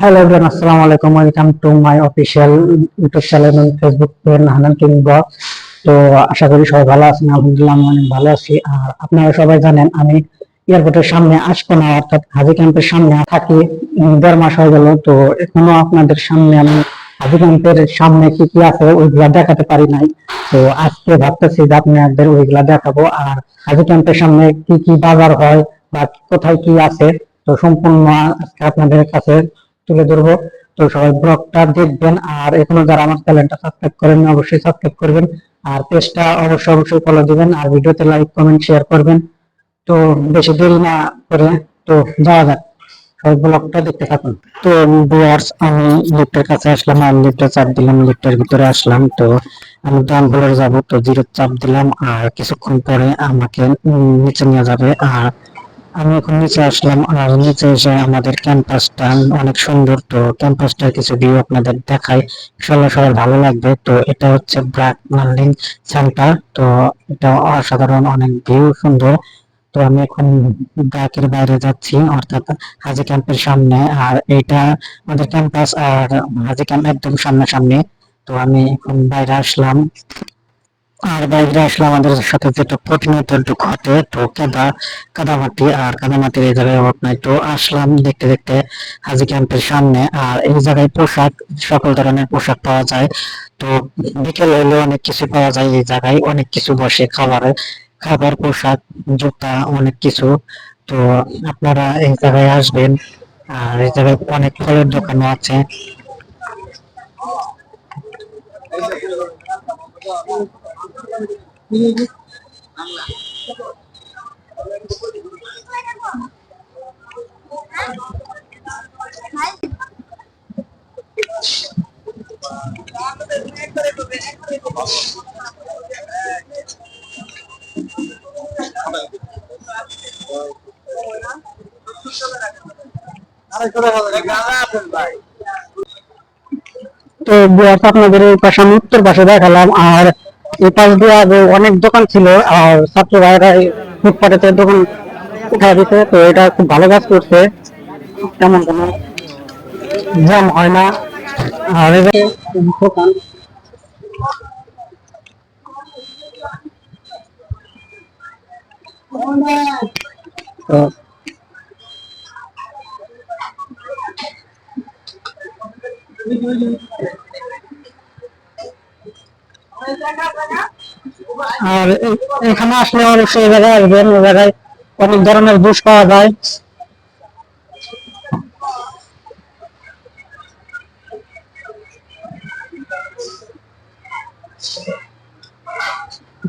Hello everyone আসসালামু আলাইকুম welcome to my official YouTube channel এবং Facebook page Hanan king blog তো, আশা করি সবাই ভালো আছেন, আলহামদুলিল্লাহ আমি অনেক ভালো আছি। আর আপনারা সবাই জানেন, আমি এয়ারপোর্টের সামনে আশকোনা অর্থাৎ হাজি ক্যাম্পের সামনে থাকি। দেড় মাস হয়ে গেল, তো এখনও আপনাদের সামনে আমি হাজি ক্যাম্পের সামনে কি কি আছে ওইগুলা দেখাতে পারি নাই। তো আজকে ভাবতেছি যে আপনাদের ওইগুলা দেখাবো। আর হাজি ক্যাম্পের সামনে কি কি বাজার হয় বা কোথায় কি আছে, তো সম্পূর্ণ আজকে আপনাদের কাছে তুলে ধরবো। তো সবাই ব্লগটা দেখবেন আর এখনও যারা আমার চ্যানেলটা সাবস্ক্রাইব করেন অবশ্যই সাবস্ক্রাইব করবেন। আর পেজটা অবশ্যই অবশ্যই ফলো দিবেন আর ভিডিওতে লাইক কমেন্ট শেয়ার করবেন। তো বেশি দেরি না করে তো যাওয়া যাক। আর কিছুক্ষণ পরে আমাকে নিচে নিয়ে যাবে। আর আমি এখন নিচে আসলাম আর নিচে এসে আমাদের ক্যাম্পাসটা অনেক সুন্দর। তো ক্যাম্পাসটার কিছু ভিউ আপনাদের দেখাই। ইনশাল্লাহ সবার ভালো লাগবে। তো এটা হচ্ছে ব্র্যাক লার্নিং সেন্টার। তো এটা অসাধারণ অনেক ভিউ সুন্দর। তো আমি এখন ব্র্যাকের বাইরে যাচ্ছি, অর্থাৎ হাজি ক্যাম্পের সামনে। আর এটা আমাদের ক্যাম্পাস আর হাজি ক্যাম্প একদম সামনাসামনি। তো আমি এখন বাইরে আসলাম। আর বাইরে আসলে আমাদের সাথে যেটা প্রতিনিয়ত একটু ঘটে তো কাদা কাদামাটি আর কাদামাটির এই জায়গায় তো আসলাম দেখতে দেখতে হাজি ক্যাম্পের সামনে। আর এই জায়গায় পোশাক, সকল ধরনের পোশাক পাওয়া যায়। তো বিকেল হলে অনেক কিছু পাওয়া যায় এই জায়গায়, অনেক কিছু বসে খাবারের, খাবার, পোশাক, জুতা, অনেক কিছু। তো আপনারা এই জায়গায় আসবেন। আর এই জায়গায় অনেক ফলের দোকানও আছে। তো আপনাদের এই পাশে আমি উত্তর পাশে দেখালাম আর এই পাশ দিয়ে আগে অনেক দোকান ছিল, আর ছাত্র ভাইরা ফুটপাতের দোকান উঠা দিতে তো এটা খুব ভালো কাজ করছে। তেমন কোনো জ্যাম হয় না। আর দোকান। তো আর এ- এখানে আসলে অবশ্যই এই জায়গায় আসবেন, এই জায়গায় অনেক ধরনের জুস পাওয়া যায়।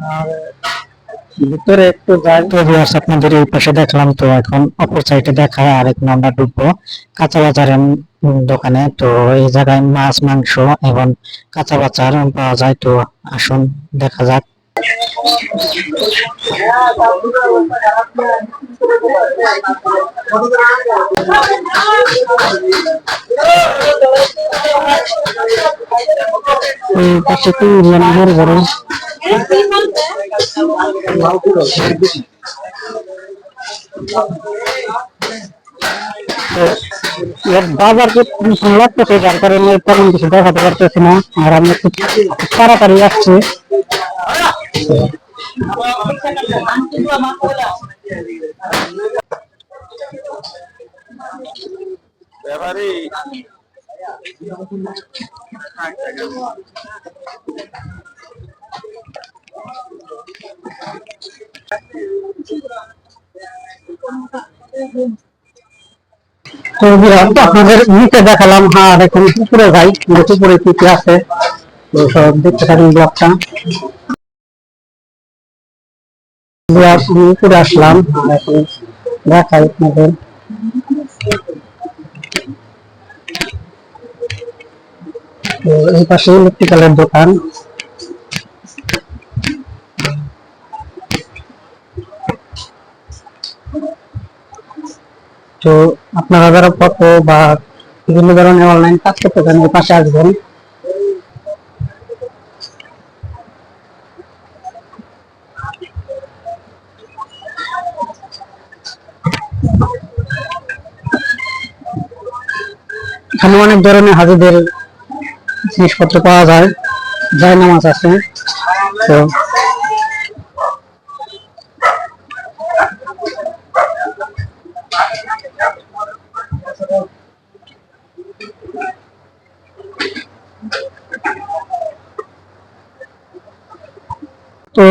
আর ভিতরে একটু যাই। তো আপনাদের এই পাশে দেখলাম তো এখন অপর সাইডে দেখা আর এক আমরা ঢুকবো। কাঁচা বাজারের দোকানে। তো এই জায়গায় মাছ, মাংস এবং কাঁচা বাজার পাওয়া যায়। তো আসুন, দেখা যাক। পাশে তো বড় বড় বাজার টেনশন লাগতেছে যার কারণে তেমন কিছু দেখাতে পারতেছি না। আর আমি খুব তাড়াতাড়ি আসছি। তো আপনাদের নিচে দেখালাম হ্যাঁ এখন উপরে ভাই উপরে কি কি আছে দেখতে থাকুন ব্লগটা। উপরে আসলাম এখন দেখাই আপনাদের। এই পাশে ইলেকট্রিক্যালের দোকান। তো আপনারা যারা ফটো বা বিভিন্ন ধরনের অনলাইন কাজ করতে চান, এই পাশে আসবেন। এখানে অনেক ধরনের হাজিদের জিনিসপত্র পাওয়া যায় যায় নামাজ আছে। তো তো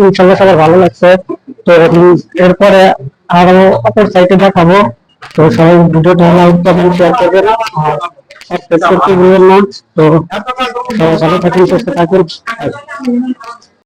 ইনশাল্লাহ সবার ভালো লাগছে। তো এরপরে আরও অপর সাইটে দেখাবো। তো সবাই ভিডিওটা লাইক কমেন্ট শেয়ার করবেন সাবস্ক্রাইব করতে ভুলবেন না। তো সবাই ভালো থাকুন, সুস্থ থাকুন।